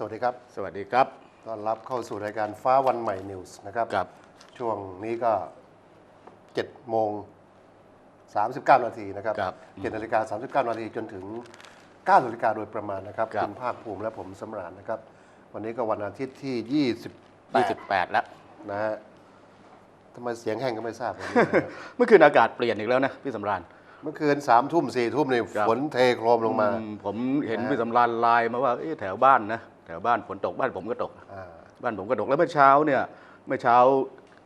สวัสดีครับ สวัสดีครับ ต้อนรับเข้าสู่รายการฟ้าวันใหม่นิวส์นะครับกับ ช่วงนี้ก็7โมง39 นาทีนะครับครับ7นาฬิกา39 นาทีจนถึง9นาฬิกาโดยประมาณนะครับครับ คุณภาคภูมิและผมสำราญนะครับ วันนี้ก็วันอาทิตย์ที่ 28 28 แล้ว นะฮะทำไมเสียงแห้งก็ไม่ทราบวันนี้นะครับเมื่อคืนอากาศเปลี่ยนอีกแล้วนะพี่สำราญ เมื่อคืนสามทุ่มสี่ทุ่มนี่ครับ ฝนเทโครมลงมา อืผมเห็นนะฮะพี่สำราญไลน์มาว่าเอ๊ะแถวบ้านนะ แถวบ้านฝนตกบ้านผมก็ตกอ่าบ้านผมก็ตกแล้วเมื่อเช้าเนี่ยเมื่อเช้า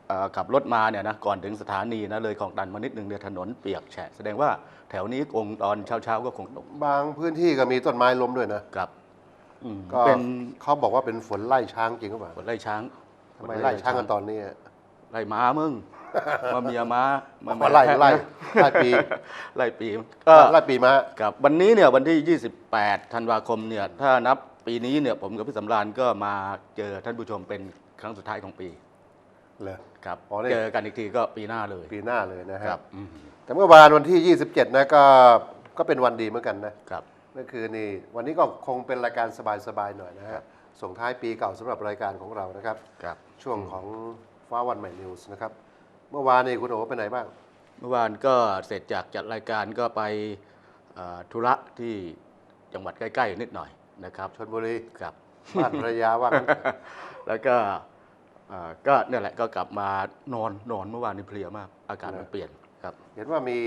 เอ่อขับรถมาเนี่ยนะก่อนถึงสถานีนะเลยของตันมานิดนึงเนี่ยถนนเปียกแฉะแสดงว่าแถวนี้คงตอนเช้าเช้าๆก็คงตก บางพื้นที่ก็มีต้นไม้ล้มด้วยนะครับอืมก็เป็นเขาบอกว่าเป็นฝนไล่ช้างจริงหรือเปล่าฝนไล่ช้างทำไมไล่ช้างกันตอนนี้อะไล่ม้ามึงมาเมียม้ามามาไล่แพะไล่นะไล่ปีไล่ปีก็ไล่ปีมากับวันนี้เนี่ยวันที่ 28 ธันวาคมเนี่ยถ้านับ ปีนี้เนี่ยผมกับพี่สำราญก็มาเจอท่านผู้ชมเป็นครั้งสุดท้ายของปีเลย ครับอ๋อนี่เจอกันอีกทีก็ปีหน้าเลยปีหน้าเลยนะฮะครับอืมแต่เมื่อวานวันที่ 27 นะก็ก็เป็นวันดีเหมือนกันนะครับ เมื่อคืนนี่วันนี้ก็คงเป็นรายการสบายๆหน่อยนะครัฮะบ ส่งท้ายปีเก่าสำหรับรายการของเรานะครับ ครับ ช่วงของฟ้าวันใหม่นิวส์นะครับ เมื่อวานนี่คุณโอไปไหนบ้าง เมื่อวานก็เสร็จจากจัดรายการก็ไปเอ่อธุระที่จังหวัดใกล้ ๆ นิดหน่อย นะครับชนบุรีครับบ้านภรรยาว่างั้นแล้วก็เอ่อก็เนี่ยแหละก็กลับมานอนนอนเมื่อวานนี้เพลียมาก อากาศมันเปลี่ยนครับ เห็นว่ามี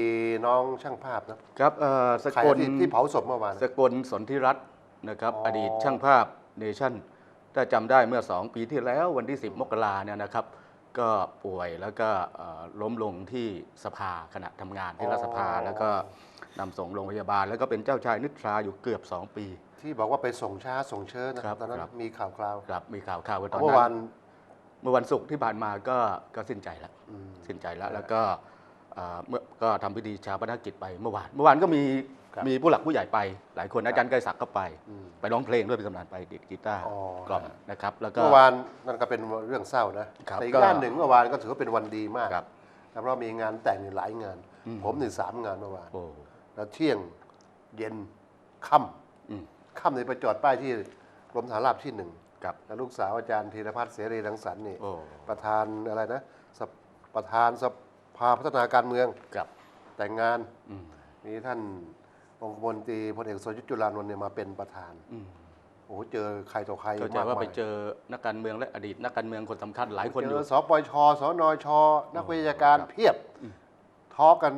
น้องช่างภาพนะครับเอ่อสใครกลที่ที่เผาศพเมื่อวาน สกลสนธิรัตน์นะครับ อ๋อออ ดีตช่างภาพเนชั่นถ้าจำได้เมื่อ 2 ปีที่แล้ววันที่ 10 มกราเนี่ยนะครับ ก็ป่วยแล้วก็เอ่อล้มลงที่สภาขณะทำงานที่รัฐสภา แล้วก็นำส่งโรงพยาบาล แล้วก็เป็นเจ้าชายนิทราอยู่เกือบ 2 ปี ที่บอกว่าไปส่งช้าส่งเชิญนะครับตอนนั้นครับ มีข่าวคราวครับมีข่าวข่าวว่าตอนเมื่อวานั้นนเมื่อวันศุกร์ที่ผ่านมาก็ก็สิ้นใจแล้ว อืม สิ้นใจแล้วแล้วก็เอ่อเมื่อก็ทำพิธีชาปนกิจไปเมื่อวาน เมื่อวานก็มีครับมีผู้หลักผู้ใหญ่ไป หลายคนอาจารย์ไกรศักดิ์ก็ไป อืมไปร้องเพลงด้วยเป็นสำนานไปดีดกีตาร์อ๋อ กล่อมนะครับ แล้วก็ เมื่อวานนั่นก็เป็นเรื่องเศร้านะครับแต่อีกก็ด้านหนึ่งเมื่อวานก็ถือว่าเป็นวันดีมากครับแต่เพราะมีงานแต่งนี่หลายงาน อืม ผมนี่สามงานเมื่อวานโอ้ แล้วเที่ยงเย็นค่ำ อืม ค่ำนี่ไปจอดป้ายที่กรมฐานราบที่หนึ่งครับแล้วลูกสาวอาจารย์ธีรพัฒน์เสรีรังสรรค์นี่โอ้ประธานอะไรนะสภประธานสภาพัฒนาการเมือง ครับแต่งงานอืมมีท่านองคมนตรีพลเอกสรยุทธ์จุลานนท์เนี่ยมาเป็นประธานอืมโอ้โหเจอใครต่อใครเข้าใจมากว่ามาไปยเจอนักการเมืองและอดีตนักการเมืองคนสำคัญหลายคนเจอยู่ อสปช สนช นักวิชาการครับ เพียบทอกัน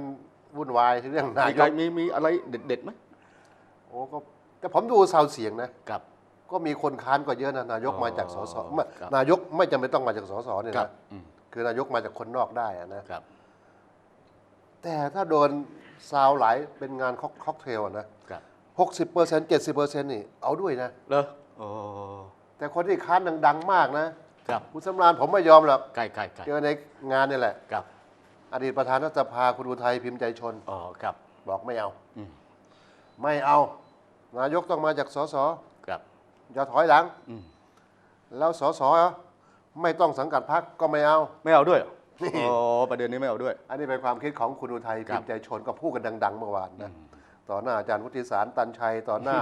วุ่นวายเรื่องนามียใครกมีมีอะไรเด็ดๆไหมโอ้ก็ แต่ผมดูซาวเสียงนะ ครับ ก็มีคนค้านก็เยอะนะนายกอ๋อมาจากสสไม่ครับ นายกไม่จำเป็นต้องมาจากสสเนี่ยครับนะอืมคือนายกมาจากคนนอกได้อะนะครับ แต่ถ้าโดนซาวหลายเป็นงานค็อกค็อกเทลอะนะครับหกสิบเปอร์เซ็นต์เจ็ดสิบเปอร์เซ็นต์นี่เอาด้วยนะ เลอโอ้แต่คนที่ค้านดัง ๆ มากนะครับคุณสำราญผมไม่ยอมหรอกใกล้ใกล้ใกล้เจอในงานนี่แหละ ครับอดีตประธานรัฐสภาคุณอุทัยพิมพ์ใจชน อ๋อครับ บอกไม่เอา อืม ไม่เอา นายกต้องมาจากสสครับ อย่าถอยหลัง อืม แล้วสสไม่ต้องสังกัดพรรคก็ไม่เอา ไม่เอาด้วยเหรอนี่อ๋อประเด็นนี้ไม่เอาด้วย อันนี้เป็นความคิดของคุณอุทัยครัพิบ มพ์ใจชนก็พูดกันดัง ๆ เมื่อวานนะต่อหน้าอาจารย์วุฒิสารตันชัย ต่อหน้า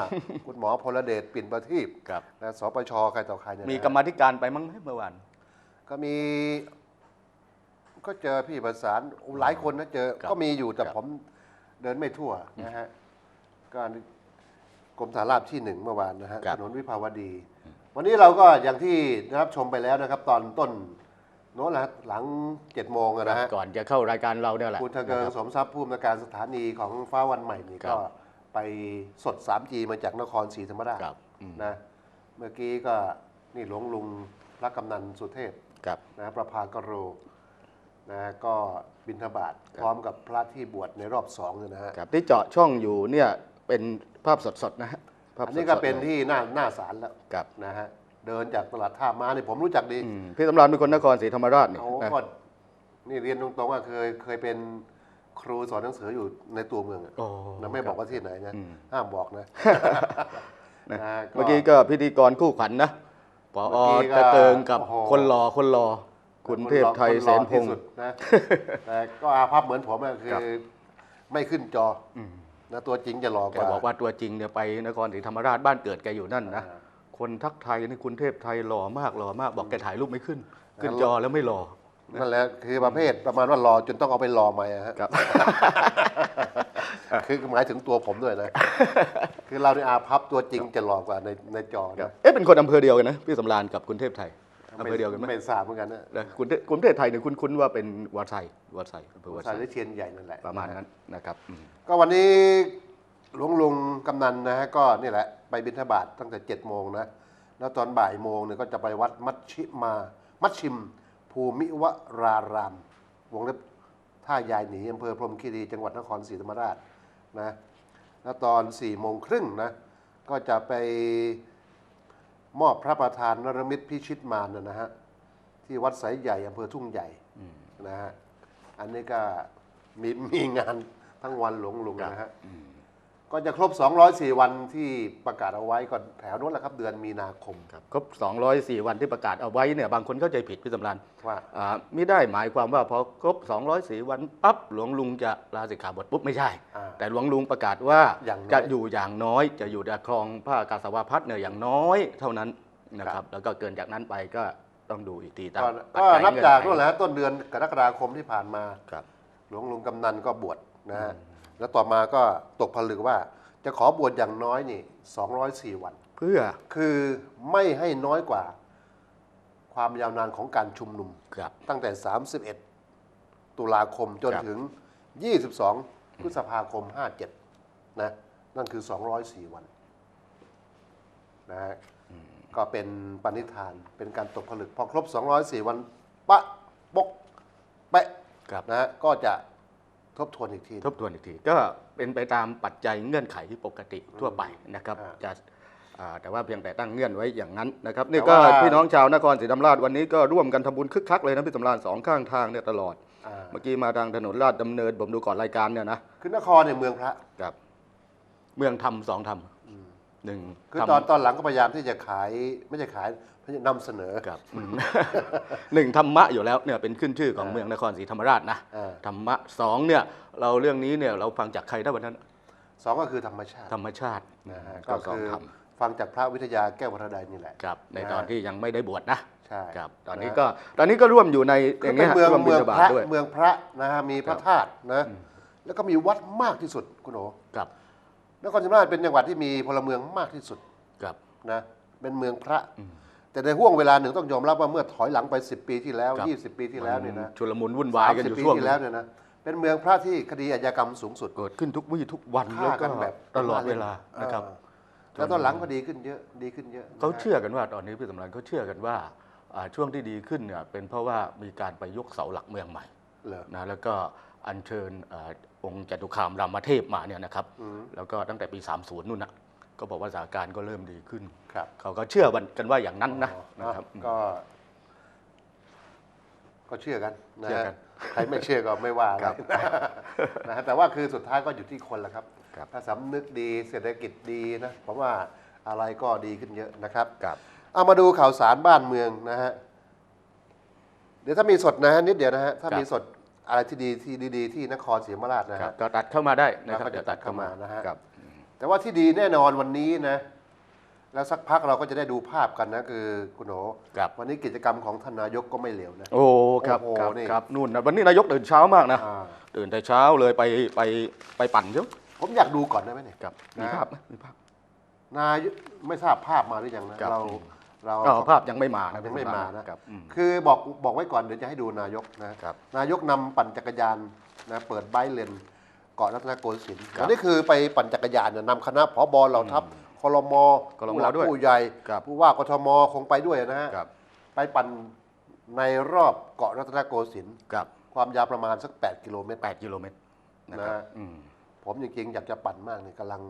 คุณหมอพลเดชปิ่นประทีปครับ และสปชใครต่อใครเนี่ยมีนะกรรมาธิการไปมั้งไหมเมื่อวาน ก็มี ก็เจอพี่ประสานหลายคนนะเจอ ครับก็มีอยู่แต่ครับ ผมเดินไม่ทั่วนะฮะก็ กรมฐานราบที่หนึ่งเมื่อวานนะฮะครัถบนนวิภาวดี วันนี้เราก็อย่างที่รับชมไปแล้วนะครับ ตอนต้นโน้นแหละฮะหลังเจ็ดโมงอะนะฮะก่อนจะเข้ารายการเราเนี่ยแหละคุณทะเกิงนะครับสมทรัพย์ผู้อำนวยการสถานีของฟ้าวันใหม่นี่ครัก็บไปสด 3G มาจากนครศรีธรรมราชครับอืมนะเมื่อกี้ก็นี่หลวงลุงพระกำนันสุเทพ ครับ นะประภากโรนะก็บิณฑบาตพร้อมกับพระที่บวชในรอบสองเนี่ยนะฮะ ครับที่เจาะช่องอยู่เนี่ย เป็นภาพสดๆนะฮะภาพอันสดๆนี้ก็เป็นลยที่หน้าหน้าศาลแล้วครับนะฮะเดินจากตลาดท่าม้าเนี่ยผมรู้จักดีอืมพี่สำราญเป็นคนนครศรีธรรมราชนี่เขานะก็นี่เรียนตรงๆว่าเคยเคยเป็นครูสอนหนังสืออยู่ในตัวเมืองอะโอ้นะไม่บอกว่าที่ไหนนะอืมห้ามบอกนะ นะนะเมื่อกี้ก็พิธีกรคู่ขวัญนะปอเมื่อกี้ก็ตะเติงกับโอ้โห คนรอคนรอคุณเทพไทยคนเสหล่อนพที่งศ์สุดนะ แต่ก็อาภัพเหมือนผมอะคืครัอบไม่ขึ้นจออม นะตัวจริงจะหล่อกแกว่าบอกว่าตัวจริงเนี่ยไปนครศรีธรรมราชบ้านเกิดแกอยู่นั่นนะอ่าคนทักไทายนี่คุณเทพไทยหล่อมากหล่อมาก บอกแกถ่ายรูปไม่ขึ้น ขึ้นจอแล้วไม่หล่อนั่นแหละคือประเภทประมาณว่ารอจนต้องเอาไปรอมาอะฮะครับคือหมายถึงตัวผมด้วยนะ คือเราในอาพับตัวจริงจะหลอกกว่าในในจอครับนะเอ๊ะเป็นคนอำเภอเดียวกันนะพี่สำราญกับคุณเทพไทย อำเภอเดียวกันไหมไม่ทราบเหมือนกันนะนะคุณเทพคุณเทพไทยเนี่ยคุ้นๆว่าเป็นวัดไซวัดไซอำเภอวัดสาไซยวิเชียนใหญ่นั่นแหละประมาณนั้นนะครับอืมก็วันนี้หลวงลุงกำนันนะฮะก็นี่แหละไปบิณฑบาตตั้งแต่เจ็ดโมงนะแล้วตอนบ่ายโมงเนี่ยก็จะไปวัดมัชชิมา มัชชิม ภูมิวราราม วงเล็บท่ายายหนีอำเภอพรหมคีรีจังหวัดนครศรีธรรมราชนะแล้วตอนสี่โมงครึ่งนะก็จะไป มอบพระประธานนรมิตพิชิตมารนะนะฮะที่วัดสายใหญ่อำเภอทุ่งใหญ่นะฮะอันนี้ก็มีมีงานทั้งวันหลวงลุงนะฮะ ก็จะครบ 204 วันที่ประกาศเอาไว้ก่อนแถวนู้นแหละครับ เดือนมีนาคมครับครบ 204 วันที่ประกาศเอาไว้เนี่ยบางคนเข้าใจผิดพี่สำราญว่าอ่าไม่ได้หมายความว่าพอครบ 204 วันปั๊บหลวงลุงจะลาสิกขาบทปุ๊บไม่ใช่อ่าแต่หลวงลุงประกาศว่าอย่างน้อยจะอยู่อย่างน้อย จะอยู่ในคลองพระกาสาวพัฒน์เนี่ยอย่างน้อยเท่านั้นนะคครัรับบแล้วก็เกินจากนั้นไปก็ต้องดูอีกทีตามก็ปัจก็จัยนับเงื่อจากไขนู่นแหละฮะต้นเดือนกรกฎาคมที่ผ่านมาครับหลวงลุงกำนันก็บวชนะฮะ แล้วต่อมาก็ตกผลึกว่า จะขอบวชอย่างน้อยนี่204 วัน เพื่อคือไม่ให้น้อยกว่าความยาวนานของการชุมนุม ครับ ตั้งแต่ 31 ตุลาคมจนครับ ถึง 22 พฤษภาคม 57 นะ นั่นคือ 204 วัน นะฮะ ก็เป็นปณิธาน เป็นการตกผลึก พอครบ 204 วัน ปะปกแปะ ครับ นะฮะ ก็จะ ทบทวนอีกที ทบทวนอีกที ก็เป็นไปตามปัจจัยเงื่อนไขที่ปกติทั่วไปนะครับอ่าจะอ่าแต่ว่าเพียงแต่ตั้งเงื่อนไว้อย่างนั้นนะครับนี่แต่ก็ว่าพี่น้องชาวนครศรีธรรมราชวันนี้ก็ร่วมกันทำบุญคึกคักเลยนะพี่สำราญสองข้างทางเนี่ยตลอดอ่าเมื่อกี้มาทางถนนลาดดำเนินผมดูก่อนรายการเนี่ยนะคือนครเนี่ยเมืองพระกับ เมืองธรรมสองธรรม หนึ่งคือธรรมตอนตอนหลังก็พยายามที่จะขายไม่ใช่ขายพยายามนำเสนอกับอืมหนึ่งธรรมะอยู่แล้วเนี่ยเป็นขึ้นชื่อของเมืองนครศรีธรรมราชนะอ่าธรรมะสองเนี่ยเราเรื่องนี้เนี่ยเราฟังจากใครได้วันนั้นสองก็คือธรรมชาติ ธรรมชาตินะฮะก็ก็สองคือธรรมฟังจากพระวิทยาแก้ววัฒนใดนี่แหละครับในนะฮะตอนที่ยังไม่ได้บวชนะใช่ครับตอนนี้ะฮะก็ตอนนี้ก็ร่วมอยู่ในอคือย่างเป็เงี้นยเมืองร่วมบิเมืณองฑบาพตระด้วยเมืองพระนะฮะมีพระธาตุนะแล้วก็มีวัดมากที่สุดคุณโอครับ นครศรีธรรมราชเป็นจังหวัดที่มีพลเมืองมากที่สุดครับ นะเป็นเมืองพระแต่ในห่วงเวลาหนึ่งต้องยอมรับว่าเมื่อถอยหลังไป 10 ปีที่แล้ว20 ปีที่แล้วเนี่ยนะชุลมุนวุ่นวายกันอยู่30ปีช่วงที่แล้วเนี่ยนะเป็นเมืองพระที่คดีอาชญากรรมสูงสุด เกิดขึ้นทุกวี่ทุกวันฆ่าแล้วกัก็นแบบตลอดเวลานะครับ เออแล้วตอนหลังก็ดีขึ้นเยอะดีขึ้นเยอะนะฮะเขาเชื่อกันว่าตอนนี้พี่สำรันเขาเชื่อกันว่าอ่าช่วงที่ดีขึ้นเนี่ยเป็นเพราะว่ามีการไปยกเสาหลักเมืองใหม่เหรอนะแล้วก็อัญเชิญอ่า องค์จตุคามรามเทพมาเนี่ยนะครับอืมแล้วก็ตั้งแต่ปี 30นู่นนะก็บอกว่าสถานการณ์ก็เริ่มดีขึ้น ครับเขาก็เชื่อกันว่าอย่างนั้นนะอ๋อนะครับ ก็ ก็เชื่อกันนะเชื่อฮะกัน ใครไม่เชื่อก็ไม่ว่าอะไรครับนะฮะแต่ว่าคือสุดท้ายก็อยู่ที่คนละครับครับ ถ้าสำนึกดีเศรษฐกิจดีนะผมว่าอะไรก็ดีขึ้นเยอะนะครับครับเอามาดูข่าวสารบ้านเมืองนะฮะเดี๋ยวถ้ามีสดนะฮะนิดเดียวนะฮะถ้าครับมีสด อะไรที่ดีที่ดีๆที่นครศรีธรรมราชนะครัฮะ บก็ตัดเข้ามาได้นะครับเราก็จะเดี๋ยวตัดเข้ามาตัดเข้ามานะฮะ ครับ แต่ว่าที่ดีแน่นอนวันนี้นะ แล้วสักพักเราก็จะได้ดูภาพกันนะคือคุณโหนครับ วันนี้กิจกรรมของท่านนายกก็ไม่เหลวนะ โอ้ครับโอ้โหครับนี่ ครับนู่นนะวันนี้นายกตื่นเช้ามากนะอ่าตื่นแต่เช้าเลยไปไปไปปั่นเดี๋ยวผมอยากดูก่อนได้ไหมเนี่ย ครับนะมีภาพไหมมีภาพ นายกไม่ทราบภาพมาหรือยังนะครับ เรา เราอ๋อภาพยังไม่มานะยังไม่มานะครับอืมคือบอกบอกไว้ก่อนเดี๋ยวจะให้ดูนายกนะครับ นายกนำปั่นจักรยานนะเปิดไบค์เลนเกาะรัตนโกสินทร์ครับอันนี้คือไปปั่นจักรยานเนี่ยนำคณะผบเหล่าทัพคลมคลมผู้หลักด้วยผู้ใหญ่ครับ ผู้ว่ากทมคงไปด้วยนะฮะครับไปปั่นในรอบเกาะรัตนโกสินทร์ครับความยาวประมาณสัก 8 กิโลเมตรแปดกิโลเมตรนะครับนะ อืม ผมจริงๆอยากจะปั่นมากเนี่ยกำลัง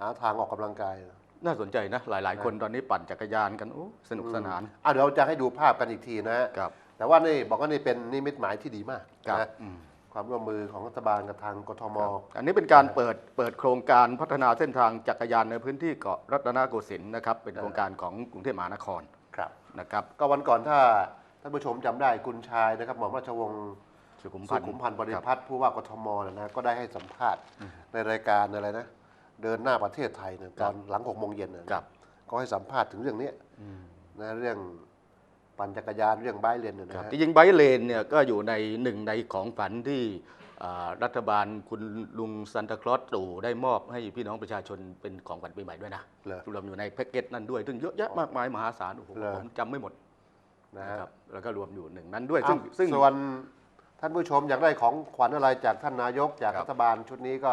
หาทางออกกำลังกายนะ น่าสนใจนะ หลาย ๆ คนตอนนี้ปั่นจักรยานกันโอ้สนุกสนาน อะเดี๋ยวเราจะให้ดูภาพกันอีกทีนะฮะครับ แต่ว่านี่บอกว่านี่เป็นนิมิตหมายที่ดีมากครับนะอืม ความร่วมมือของรัฐบาลกับทางกทม อันนี้เป็นการเปิดเปิดโครงการพัฒนาเส้นทางจักรยานในพื้นที่เกาะรัตนโกสินทร์นะครับ เป็นโครงการของกรุงเทพมหานครครับ นะครับ ก็วันก่อนถ้าท่านผู้ชมจำได้คุณชายนะครับหม่อมราชวงศ์สุขุมสุพันธ์ขุมพันธ์บริครับพัตรผู้ว่ากทมนะนะก็ได้ให้สัมภาษณ์ในรายการอะไรนะ เดินหน้าประเทศไทยเนี่ยตอนหลังหกโมงเย็นนะครับ ก็ให้สัมภาษณ์ถึงเรื่องเนี้ยนะเรื่องปั่นจักรยานเรื่องไบค์เลนเนี่ยครับนะฮะจริงๆไบค์เลนเนี่ยก็อยู่ในหนึ่งในของฝันที่อ่ารัฐบาลคุณลุงซันตาคลอสตู่ได้มอบให้พี่น้องประชาชนเป็นของขวัญปีใหม่ด้วยนะเหรอรวมอยู่ในแพ็กเกจนั้นด้วย ซึ่งเยอะแยะมากมายมหาศาลโอ้โหเหรอ ผมจำไม่หมดนะนะฮะครับแล้วก็รวมอยู่หนึ่งนั้นด้วย ซึ่งอ้าวซึ่ง ส่วนท่านผู้ชมอยากได้ของขวัญอะไรจากท่านนายกจากครับ รัฐบาลชุดนี้ก็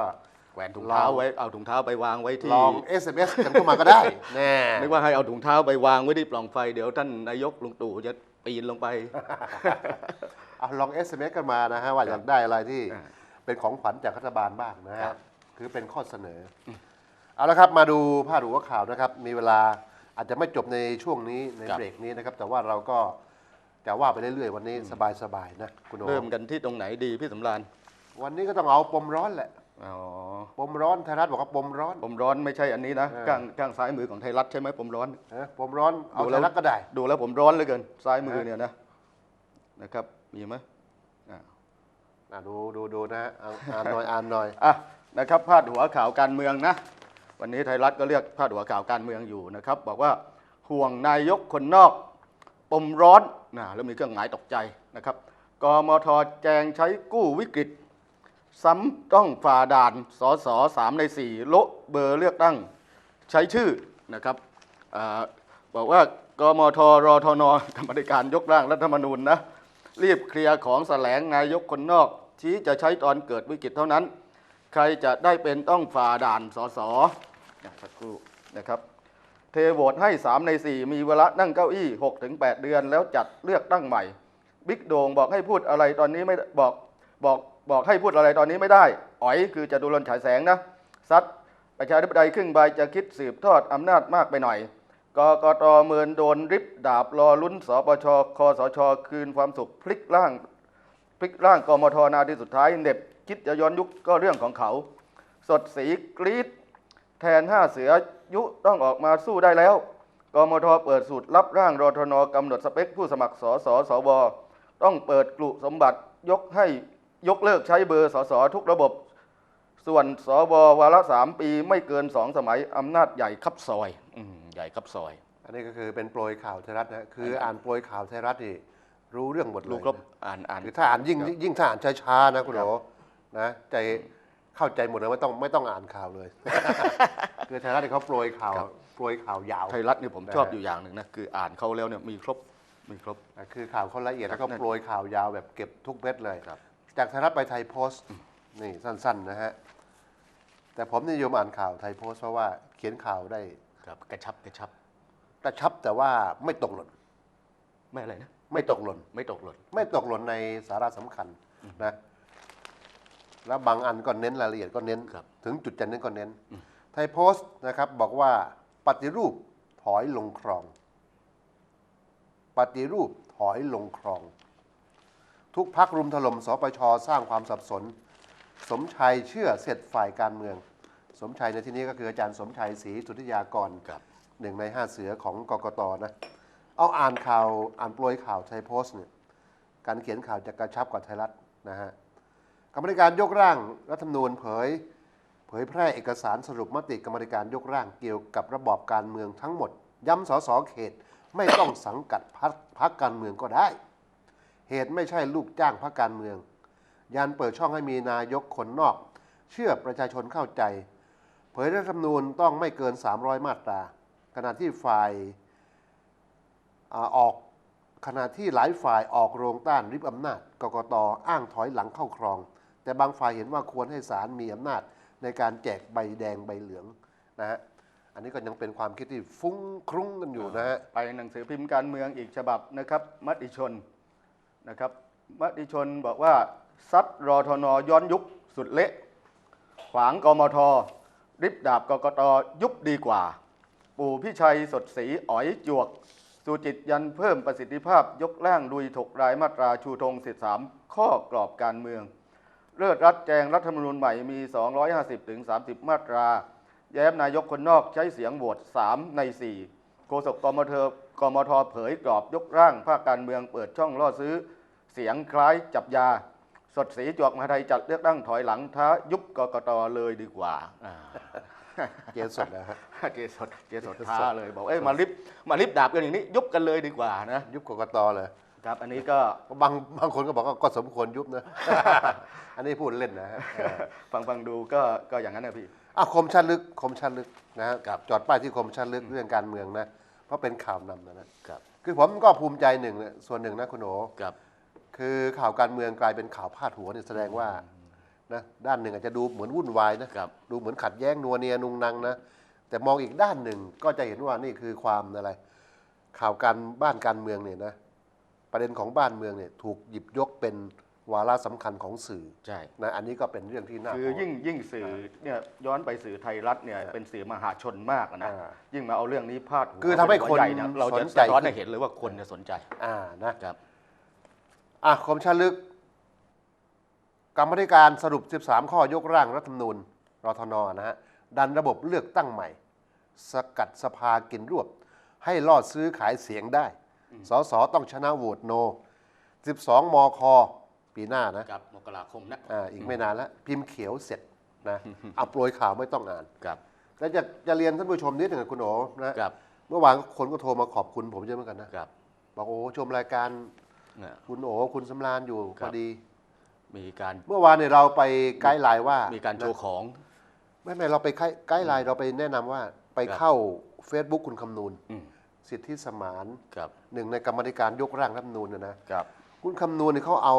แขวนถุงเท้าลองไว้เอาถุงเท้าไปวางไว้ที่ลอง SMS กันเข้ามาก็ได้ แน่นึกว่าให้เอาถุงเท้าไปวางไว้ที่ปล่องไฟเดี๋ยวท่านนายกลุงตู่จะปีนลงไปเอาลอง SMS กันมานะฮะว่าอยากได้อะไรที่อ่าเป็นของขวัญจากรัฐบาลบ้างนะครัฮะบคือเป็นข้อเสนออเอาละครับมาดูพาดหัวข่าวนะครับ มีเวลาอาจจะไม่จบในช่วงนี้ในครับเบรกนี้นะครับ แต่ว่าเราก็จะว่าไปเรื่อยๆวันนี้สบายๆนะคุณโอเริ่มกันที่ตรงไหนดีพี่สำราญวันนี้ก็ต้องเอาปมร้อนแหละ อ๋อปมร้อนไทยรัฐบอกว่าปมร้อนปมร้อนไม่ใช่อันนี้นะเออข้างข้างซ้ายมือของไทยรัฐใช่ไหมปมร้อนนะปมร้อนเอาดูไทแล้ว ยรัฐก็ได้ ดูแล้วผมร้อนเหลือเกิน ซ้ายมือฮะเนี่ยนะนะครับมีไหมอ่า อะดูดูดูนะฮะเอาอ่านหน่อยอ่านหน่อย อะนะครับพาดหัวข่าวการเมืองนะ วันนี้ไทยรัฐก็เรียกพาดหัวข่าวการเมืองอยู่นะครับ บอกว่าห่วงนายกคนนอก ปมร้อนนะแล้วมีเครื่องหมายตกใจนะครับกมทแจงใช้กู้วิกฤต ซ้ำต้องฝ่าด่านสสสามในสี่โละเบอร์เลือกตั้ง ใช้ชื่อนะครับอบอกว่ากมทรทนกรรมธิการยกร่างรัฐธรรมนูญนะรีบเคลียร์ของแสลงนายกคนนอกชี้จะใช้ตอนเกิดวิกฤตเท่านั้น ใครจะได้เป็นต้องฝ่าด่านสสอสักครู่นะครับ เทโหวตให้ 3 ใน 4 มีเวลานั่งเก้าอี้ 6-8 เดือน แล้วจัดเลือกตั้งใหม่ บิ๊กโดงบอกให้พูดอะไรตอนนี้ไม่บอกบอก บอกให้พูดอะไรตอนนี้ไม่ได้ อ๋อยคือจตุรนฉายแสงนะซัดประชาธิปไตยครึ่งใบจะคิดสืบทอดอำนาจมากไปหน่อยกกตเมินโดนริบดาบรอลุ้นสปชคสช คืนความสุขพลิกร่างพลิกร่างกมทนาทีสุดท้ายเน็บคิดจะย้อนยุคก็เรื่องของเขา สดสีกรีดแทนห้าเสือยุต้องออกมาสู้ได้แล้วกมทเปิดสูตรรับร่างรทนกำหนดสเปคผู้สมัครสสสวต้องเปิดกลุ่สมบัติยกให้ ยกเลิกใช้เบอร์สสทุกระบบ ส่วนสววาระสามปีไม่เกินสองสมัยอำนาจใหญ่คับซอยอมใหญ่คับซอย อันนี้ก็คือเป็นโปรยข่าวไทยรัฐนะคืออ่านโปรยข่าวไทยรัฐนี่รู้เรื่องหมดเลยลูกครบอ่านอ่านหรือถ้าอ่านยิ่งครับยิ่งถ้าอ่านช้าๆนะคุณครัโหบนะใจเข้าใจหมดเลยไม่ต้องไม่ต้องอ่านข่าวเลย คือไทยรัฐนี่เขาโปรยข่าวโปรยข่าวยาวไทยรัฐนี่ผมนะฮะชอบอยู่อย่างหนึ่งนะคืออ่านเขาแล้วเนี่ยมีครบมีครบนะคือข่าวเขาละเอียดครับแล้วก็โปรยข่าวยาวแบบเก็บทุกเม็ดเลยครับ จากไทยรัฐไปไทยโพสต์นี่สั้นๆนะฮะแต่ผมนิยมอ่านข่าวไทยโพสต์เพราะว่าเขียนข่าวได้ครับกระชับกระชับกระชับแต่ว่าไม่ตกหล่นไม่อะไรนะไม่ตกหล่นไม่ตกหล่นไม่ตกหล่นในสาระสำคัญนะแล้วบางอันก็เน้นรายละเอียดก็เน้นครับถึงจุดจะเน้นก็เน้น ไทยโพสต์นะครับบอกว่าปฏิรูปถอยลงคลอง ปฏิรูปถอยลงคลอง ทุกพักรุมถล่มสปชสร้างความสับสน สมชัยเชื่อเสร็จฝ่ายการเมือง สมชัยในที่นี้ก็คืออาจารย์สมชัยศรีสุทธิยากรครับหนึ่งในห้าเสือของกกตนะเอาอ่านข่าวอ่านโปรยข่าวไทยโพสต์เนี่ยการเขียนข่าวจะกระชับกว่าไทยรัฐนะฮะกรรมธิการยกร่างรัฐธรรมนูญเผย เผยแพร่เอกสารสรุปมติกรรมธิการยกร่างเกี่ยวกับระบอบการเมืองทั้งหมด ย้ำสสเขตไม่ต้องสังกัดพรรคพักการเมืองก็ได้ เหตุไม่ใช่ลูกจ้างพรรคการเมือง ยันเปิดช่องให้มีนายกคนนอก เชื่อประชาชนเข้าใจ เผยรัฐธรรมนูญต้องไม่เกิน 300 มาตรา ขณะที่ฝ่ายออกขณะที่หลายฝ่ายออกโรงต้านริบอำนาจกกตอ้างถอยหลังเข้าครอง แต่บางฝ่ายเห็นว่าควรให้ศาลมีอำนาจในการแจกใบแดงใบเหลืองนะฮะอันนี้ก็ยังเป็นความคิดที่ฟุ้งครุ้งกันอยู่นะฮะไปหนังสือพิมพ์การเมืองอีกฉบับนะครับมติชน นะครับมติชนบอกว่าซัดรอทนย้อนยุคสุดเละ ขวางกมทริบดาบกกตยุบดีกว่า ปู่พิชัยสดสีอ๋อยจวก สุจิตยันเพิ่มประสิทธิภาพยกร่างดุยถกรายมาตราชูธงสิทธิสามข้อกรอบการเมือง เลิศรัฐแจงรัฐธรรมนูญใหม่มี 250ถึง30 มาตรา แย้มนายกคนนอกใช้เสียงโหวต3ใน 4 โฆษกกมเท กมทเผยกรอบยกร่างภาคการเมืองเปิดช่องล่อซื้อ เสียงคล้ายจับยา สดสีจวกมหาไทยจัดเลือกตั้งถอยหลังท้ายุบกกตเลยดีกว่าอ่าเกสดนะฮะเกสดเกสดท้าเลยบอกเอ้ยมาลิฟต์มาลิฟต์ดาบกันอย่างนี้ ยุบกันเลยดีกว่านะยุบกกตเลยครับ อันนี้ก็บางบางคนก็บอกว่าก็สมควรยุบนะ อันนี้พูดเล่นนะฮะเออฟังฟังดูก็ก็อย่างนั้นนะพี่อะคมชันลึกคมชันลึกนะฮะครับจอดป้ายที่คมชันลึกเรื่องการเมืองนะเพ ราะเป็นข่าวนำนะนะครับ คือผมก็ภูมิใจหนึ่งนะส่วนหนึ่งนะคุณโอครับ คือข่าวการเมืองกลายเป็นข่าวพาดหัวเนี่ยแสดงว่านะด้านหนึ่งอาจจะดูเหมือนวุ่นวายนะครับ ดูเหมือนขัดแย้งนัวเนียนุงนังนะแต่มองอีกด้านหนึ่งก็จะเห็นว่านี่คือความอะไร ข่าวการบ้านการเมืองเนี่ยนะประเด็นของบ้านเมืองเนี่ยถูกหยิบยกเป็น วาระสำคัญของสื่อใช่นะอันนี้ก็เป็นเรื่องที่น่าคือยิ่งยิ่งสื่อเนี่ยย้อนไปสื่อไทยรัฐเนี่ยเป็นสื่อมหาชนมากอะนะอ่ายิ่งมาเอาเรื่องนี้พาดหัวคือทำให้เป็คนหัวญ่เนี่ยเราจะสนใจสะท้อนให้เห็นเลยว่าคนเนี่ยสนใจอ่านะครับอะคมชันลึกกรรมธิการสรุป 13 ข้อยกร่างรัฐธรรมนูญรทนนะฮะดันระบบเลือกตั้งใหม่ สกัดสภากินรวบ ให้ลอดซื้อขายเสียงได้สสต้องชนะโหวตโน 12 มค ปีหน้านะ กับมกราคมนะ อ่าอีกไม่นานแล้ว พิมพ์เขียวเสร็จนะเอาโปรยข่าวไม่ต้องอ่านครับ แล้วจะจะเรียนท่านผู้ชมนิดหนึ่งอะคุณโอนะครับ เมื่อวานคนก็โทรมาขอบคุณผมเยอะเหมือนกันนะครับ บอกโอ้ชมรายการเนี่ยคุณโอคุณสำราญอยู่คพรัอบดี มีการเมื่อวานเนี่ยเราไปไกด์ไลน์ว่ามีการโชว์ของ ไม่ไม่เราไปไกด์ไกด์ไลน์เราไปแนะนำว่าไปครับ เข้า Facebook คุณคำนูนอืมสิทธิสมาน ครับหนึ่งในกรรมาธิการยกร่างรัฐธรรมนูญนะนะครับ คุณคำนูนเนี่ยเขาเอา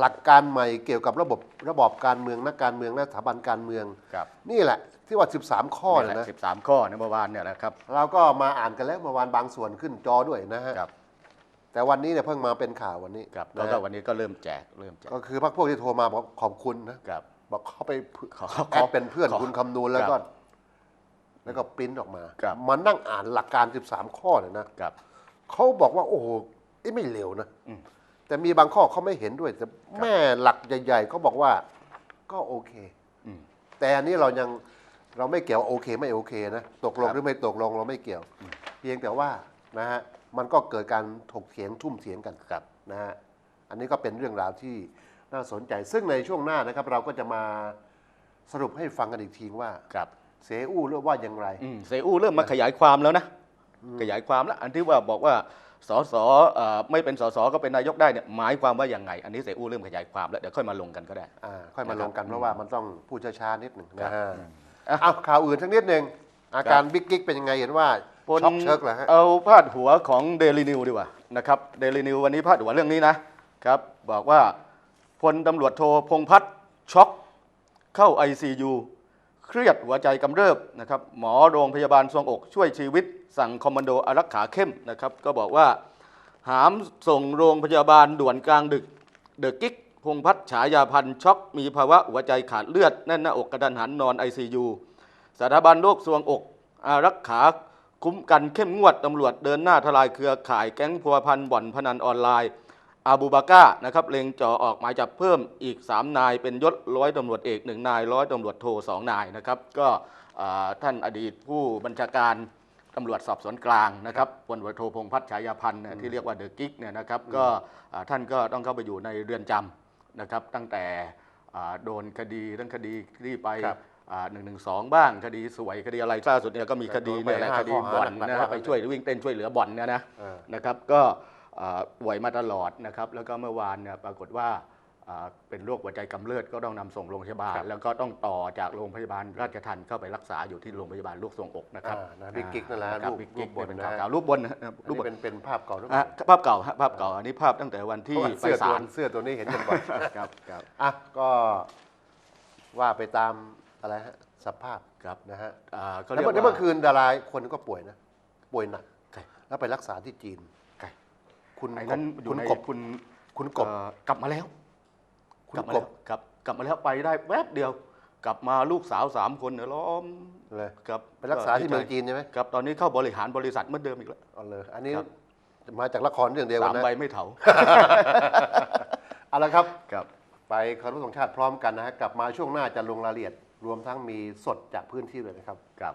หลักการใหม่เกี่ยวกับระบบระบอบการเมืองนักการเมืองและสถาบันการเมือง ครับ นี่แหละที่ว่า 13 ข้อเนยนะสิบสามข้อในเมื่อวานเนี่ยนะครับ เราก็มาอ่านกันแล้วเมื่อวานบางส่วนขึ้นจอด้วยนะฮะครับ แต่วันนี้เนี่ยเพิ่งมาเป็นข่าววันนี้ครับนะแล้วก็วันนี้ก็เริ่มแจก เริ่มแจก ก็คือพักพวกที่โทรมาบอกขอบคุณนะ ครับ บอกเขาไปขอแอดเป็นเพื่อนขอคุณคำนูนแล้วคก็รับแล้วก็ปริ้นออกมาครับ มานั่งอ่านหลักการ 13 ข้อเนี่ยนะครับ เขาบอกว่า โอ้โหเอ้ไม่เร็วนะอืม แต่มีบางข้อเขาไม่เห็นด้วยแต่แม่หลักใหญ่ๆเขาบอกว่าก็โอเคอืม แต่อันนี้เรายังเราไม่เกี่ยวโอเคไม่โอเคนะตกลงครับ หรือไม่ตกลงเราไม่เกี่ยว เพียงแต่ว่านะฮะมันก็เกิดการถกเถียงทุ่มเถียงกันครับนะฮะอันนี้ก็เป็นเรื่องราวที่น่าสนใจ ซึ่งในช่วงหน้านะครับ เราก็จะมาสรุปให้ฟังกันอีกทีว่า ครับเสอู้เรื่องว่าอย่างไร อืมเซอูเริ่มมาขยายความแล้วนะ ขยายความแล้ว อันที่ว่าบอกว่า สสเอ่อไม่เป็นสสก็เป็นนายกได้เนี่ยหมายความว่าอย่างไง อันนี้เซอูเริ่มขยายความแล้วเดี๋ยวค่อยมาลงกันก็ได้อ่าค่อยมานะครับลงกันเพราะว่ามันต้องพูดช้าๆนิดหนึ่งครันะบฮะอะเอาข่าวอื่นสักนิดหนึ่งอาการบิ๊กกิ๊กเป็นยังไงเห็นว่าช็อกเชิกเหรอฮะเอาพาดหัวของเดลินิวดีกว่านะครับเดลินิววันนี้พาดหัวเรื่องนี้นะครับ บอกว่าพลตำรวจโทพงษ์พัฒน์ช็อกเข้า ICU เครียดหัวใจกำเริบนะครับหมอโรงพยาบาลทรวงอกช่วยชีวิต สั่งคอมมานโดอารักขาเข้มนะครับก็บอกว่าหามส่งโรงพยาบาลด่วนกลางดึกเดอะกิ๊กพงพัฒน์ฉายาพันช็อก มีภาวะหัวใจขาดเลือด แน่นหน้าอกกระดันหันนอน ICU สถาบันโรคทรวงอกอารักขาคุ้มกันเข้มงวดตำรวจเดินหน้าทลายเครือข่ายแก๊งพัวพันบ่อนพนันออนไลน์ อาบูบาก้านะครับเล็งจ่อออกหมายจับเพิ่มอีก 3 นาย เป็นยศร้อยตำรวจเอกหนึ่งนายร้อยตำรวจโทสองนายนะครับก็อ่าท่านอดีตผู้บัญชาการตำรวจสอบสวนกลางนะครับพลตำรวจโทพงษ์พัฒน์ฉายาพันธ์เนี่ยที่เรียกว่าเดอะกิ๊กเนี่ยนะครับก็อ่าท่านก็ต้องเข้าไปอยู่ในเรือนจำนะครับตั้งแต่อ่าโดนคดีทั้งคดีที่ไปครับหนึ่งหนึ่งสองบ้างคดีสวยคดีอะไรล่าสุดเนี่ยก็มีคดีเนี่ยแหละโดนไปห้าคดีข้อหาบ่อนหนักๆนะว่าไปช่วยวิ่งเต้นช่วยเหลือบ่อนเนี่ยนะเออนะครับก็อ่า ป่วยมาตลอดนะครับ แล้วก็เมื่อวานเนี่ยปรากฏว่าอ่าเป็นโรคหัวใจกำเริบก็ต้องนำส่งโรงพยาบาล แล้วก็ต้องต่อจากโรงพยาบาลราชทันเข้าไปรักษาอยู่ที่โรงพยาบาลลูกทรวงอกนะครับอ่านะบิ๊กกิ๊กนั่นแหละครับรูปบิ๊กกิ๊กรูปบนเป็นนะข่าวๆรูปบนนะอันรูปนี้บนเป็นเป็นภาพเก่าทุกคอะนภาพเก่าฮะภาพเก่าอันนี้ภาพตั้งแต่วันที่เพราะว่าไปเสื้อตัวศาลเสื้อตัวนี้เห็นกันบ่อยครับครับอะก็ว่าไปตามอะไรฮะสภาพครับนะฮะอ่าก็แล้เรีวยกเมื่อเมื่อว่าคืนดาราคนก็ป่วยนะป่วยหนักใครแล้วไปรักษาที่จีนใครคุณไอ้กนั้นบอยู่คุณในกบ คุณคุณกบเอ่อกลับมาแล้ว คุณกลับมากแล้บวครับ กลับมาแล้วไปได้แวบเดียว กลับมาลูกสาวสามคนเนี่ยล้อมเลยครับไปรักษาที่เมืองจีนใช่ไหมครับตอนนี้เข้าบริหารบริษัทเหมือนเดิมอีกแล้ว เอาเลยอันนี้ครับ มาจากละครเรื่องเดียวกัสานมนะใบไม่เถาเอาละครับ ครับ ไปเคารพธงชาติพร้อมกันนะฮะกลับมาช่วงหน้าจะลงรายละเอียด รวมทั้งมีสดจากพื้นที่เลยนะครับ ครับ